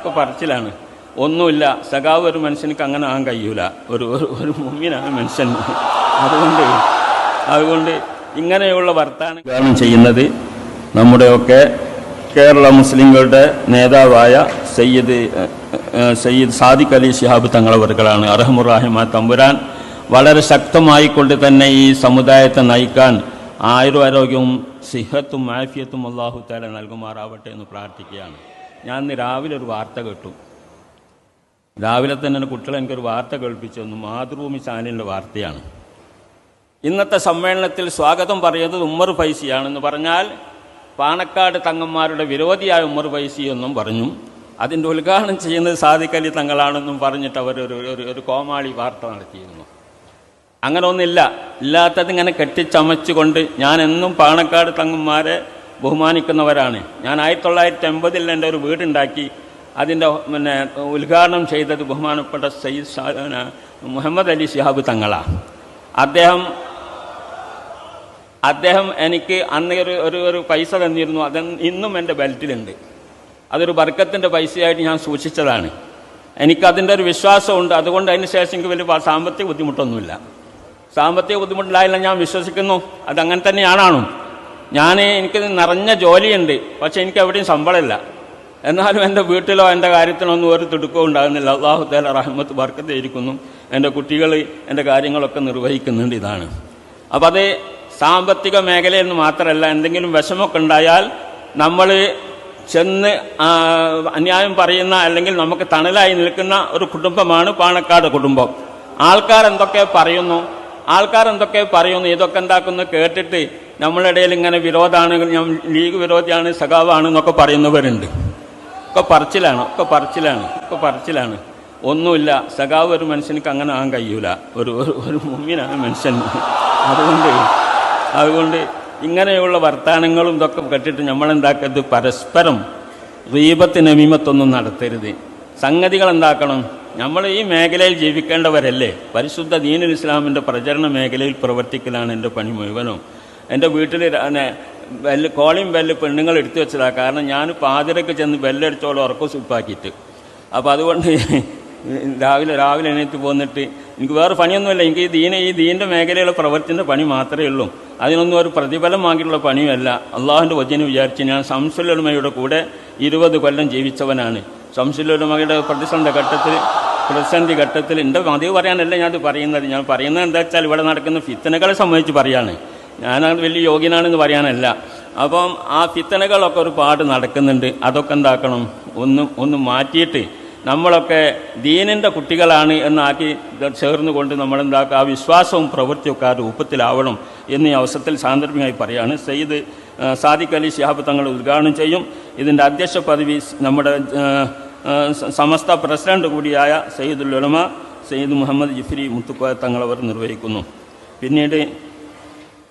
ഒക്കെ പറച്ചിലാണ്. ഒന്നുമില്ല സഖാവ് ഒരു മനുഷ്യനക്ക് അങ്ങനെ ആകാൻ കഴിയൂല. ഒരു ഒരു മുമ്മിനാണ് മനുഷ്യൻ. അതുകൊണ്ട് അതുകൊണ്ട് ഇങ്ങനെയുള്ള വർത്താനം ചെയ്യുന്നത് നമ്മുടെയൊക്കെ കേരള മുസ്ലിങ്ങളുടെ നേതാവായ സയ്യിദ് സയ്യിദ് സാദിഖ് അലി ശിഹാബ് തങ്ങളവർകളാണ്. അറഹമുറാഹിമ തമ്പുരാൻ വളരെ ശക്തമായിക്കൊണ്ട് തന്നെ ഈ സമുദായത്തെ നയിക്കാൻ ആയുരാരോഗ്യവും സിഹത്തും ആഫിയത്തും അള്ളാഹു താല നൽകുമാറാവട്ടെ എന്ന് പ്രാർത്ഥിക്കുകയാണ്. ഞാൻ ഇന്ന് രാവിലെ ഒരു വാർത്ത കേട്ടു. രാവിലെ തന്നെ എന്റെ കുട്ടികൾ എനിക്കൊരു വാർത്ത കേൾപ്പിച്ചു. തന്നു മാതൃഭൂമി ചാനലിന്റെ വാർത്തയാണ്. ഇന്നത്തെ സമ്മേളനത്തിൽ സ്വാഗതം പറയുന്നത് ഉമ്മർ ഫൈസിയാണെന്ന് പറഞ്ഞാൽ പാണക്കാട് തങ്ങന്മാരുടെ വിരോധിയായ ഉമ്മർ ഫൈസി എന്നും പറഞ്ഞു. അതിന്റെ ഉദ്ഘാടനം ചെയ്യുന്നത് സാധിക്കലി തങ്ങളാണെന്നും പറഞ്ഞിട്ട് അവർ ഒരു ഒരു കോമാളി വാർത്ത നടത്തിയിരുന്നു. അങ്ങനെ ഒന്നില്ല ഇല്ലാത്തത് ഇങ്ങനെ കെട്ടിച്ചമച്ചുകൊണ്ട് ഞാൻ എന്നും പാണക്കാട് തങ്ങന്മാരെ ബഹുമാനിക്കുന്നവരാണ്. ഞാൻ ആയിരത്തി തൊള്ളായിരത്തി എൺപതിൽ എന്റെ ഒരു വീടുണ്ടാക്കി. അതിന്റെ പിന്നെ ഉദ്ഘാടനം ചെയ്തത് ബഹുമാനപ്പെട്ട സയ്യിദ് ഷാ മുഹമ്മദ് അലി ശിഹാബ് തങ്ങളാണ് അദ്ദേഹം അദ്ദേഹം എനിക്ക് അന്ന് ഒരു ഒരു ഒരു പൈസ തന്നിരുന്നു. അത് ഇന്നും എന്റെ ബെൽറ്റിലുണ്ട്. അതൊരു ബർക്കത്തിന്റെ പൈസയായിട്ട് ഞാൻ സൂക്ഷിച്ചതാണ്. എനിക്കതിന്റെ ഒരു വിശ്വാസമുണ്ട്. അതുകൊണ്ട് അതിന് ശേഷം എനിക്ക് വലിയ സാമ്പത്തിക ബുദ്ധിമുട്ടൊന്നുമില്ല. സാമ്പത്തിക ബുദ്ധിമുട്ടില്ലായില്ല ഞാൻ വിശ്വസിക്കുന്നു. അതങ്ങനെ തന്നെയാണാണോ ഞാൻ എനിക്ക് നിറഞ്ഞ ജോലിയുണ്ട് പക്ഷേ എനിക്ക് എവിടെയും ശമ്പളമില്ല. എന്നാലും എന്റെ വീട്ടിലോ എന്റെ കാര്യത്തിലോ ഒന്നും ഒരു തിടുക്കവും ഉണ്ടാകുന്നില്ല. അള്ളാഹു തേല റഹ്മത്ത് ബർക്കത്ത് ഇരിക്കുന്നു എന്റെ കുട്ടികൾ എന്റെ കാര്യങ്ങളൊക്കെ നിർവഹിക്കുന്നുണ്ട് ഇതാണ്. അപ്പം അത് സാമ്പത്തിക മേഖലയെന്ന് മാത്രമല്ല എന്തെങ്കിലും വിഷമമൊക്കെ ഉണ്ടായാൽ നമ്മൾ ചെന്ന് അന്യായം പറയുന്ന അല്ലെങ്കിൽ നമുക്ക് തണലായി നിൽക്കുന്ന ഒരു കുടുംബമാണ് പാണക്കാട് കുടുംബം. ആൾക്കാരെന്തൊക്കെ പറയുന്നു? ആൾക്കാരെന്തൊക്കെ പറയുന്നു? ഇതൊക്കെ എന്താക്കുന്നു? കേട്ടിട്ട് നമ്മളുടെ ഇടയിൽ ഇങ്ങനെ വിരോധമാണ് ഞാൻ ലീഗ് വിരോധിയാണ് സഖാവാണ് എന്നൊക്കെ പറയുന്നവരുണ്ട്. ഒക്കെ പറച്ചിലാണ് ഒക്കെ പറച്ചിലാണ് ഒക്കെ പറച്ചിലാണ്. ഒന്നുമില്ല സഖാവ് ഒരു മനുഷ്യനിക്ക് അങ്ങനെ ആകാൻ കഴിയൂല. ഒരു ഒരു മുമ്മിനാണ് മനുഷ്യൻ. അതുകൊണ്ട് അതുകൊണ്ട് ഇങ്ങനെയുള്ള വർത്തമാനങ്ങളും ഇതൊക്കെ കെട്ടിട്ട് നമ്മളെന്താക്കരുത്? പരസ്പരം റീപത്ത് നമീമത്തൊന്നും നടത്തരുത്. സംഗതികൾ എന്താക്കണം? നമ്മൾ ഈ മേഖലയിൽ ജീവിക്കേണ്ടവരല്ലേ? പരിശുദ്ധ ദീനുൽ ഇസ്ലാമിന്റെ പ്രചരണ മേഖലയിൽ പ്രവർത്തിക്കലാണ് എന്റെ പണി മുഴുവനും. എന്റെ വീട്ടിൽ ബെല്ല് കോളിയും ബെല്ല് പെണ്ണുങ്ങൾ എടുത്തു വെച്ചതാണ് കാരണം ഞാൻ പാതിരക്ക് ചെന്ന് ബെല്ലടിച്ചോളം ഉറക്കം സുപ്പാക്കിയിട്ട്. അപ്പോൾ അതുകൊണ്ട് രാവിലെ രാവിലെ എണീറ്റ് പോന്നിട്ട് എനിക്ക് വേറെ പണിയൊന്നുമില്ല. എനിക്ക് ഈ ദീന ഈ ദീന്റെ മേഖലയിലെ പ്രവർത്തിന്റെ പണി മാത്രമേ ഉള്ളൂ. അതിനൊന്നും ഒരു പ്രതിഫലം വാങ്ങിയിട്ടുള്ള പണിയുമല്ല. അള്ളാഹുന്റെ വചനം വിചാരിച്ച് ഞാൻ സംസുലമയുടെ കൂടെ ഇരുപത് കൊല്ലം ജീവിച്ചവനാണ്. സംസുലമയുടെ പ്രതിസന്ധി ഘട്ടത്തിൽ പ്രതിസന്ധി ഘട്ടത്തിൽ എന്റെ മതിവ് പറയാനല്ല ഞാനത് പറയുന്നത്. ഞാൻ പറയുന്നത് എന്താ വെച്ചാൽ ഇവിടെ നടക്കുന്ന ഫിത്തനകളെ സംബന്ധിച്ച് പറയാണ്. ഞാനത് വലിയ യോഗ്യനാണെന്ന് പറയാനല്ല. അപ്പം ആ ഫിത്തനകളൊക്കെ ഒരുപാട് നടക്കുന്നുണ്ട്. അതൊക്കെ എന്താക്കണം? ഒന്ന് ഒന്ന് മാറ്റിയിട്ട് നമ്മളൊക്കെ ദീനിന്റെ കുട്ടികളാണ് എന്നാക്കി ചേർന്നുകൊണ്ട് നമ്മളെന്താക്കുക ആ വിശ്വാസവും പ്രവൃത്തിയൊക്കെ ആ രൂപത്തിലാവണം എന്നീ അവസരത്തിൽ സാന്ദർഭികമായി പറയാണ്. സയ്യിദ് സാദിഖ് അലി ശിഹാബ് തങ്ങൾ ഉദ്ഘാടനം ചെയ്യും. ഇതിന്റെ അധ്യക്ഷ പദവി നമ്മുടെ സമസ്ത പ്രസിഡന്റ് കൂടിയായ സയ്യിദുൽ ഉലമ സയ്യിദ് മുഹമ്മദ് ജിഫ്രി മുത്തുക്കോയ തങ്ങളവർ നിർവഹിക്കുന്നു. പിന്നീട്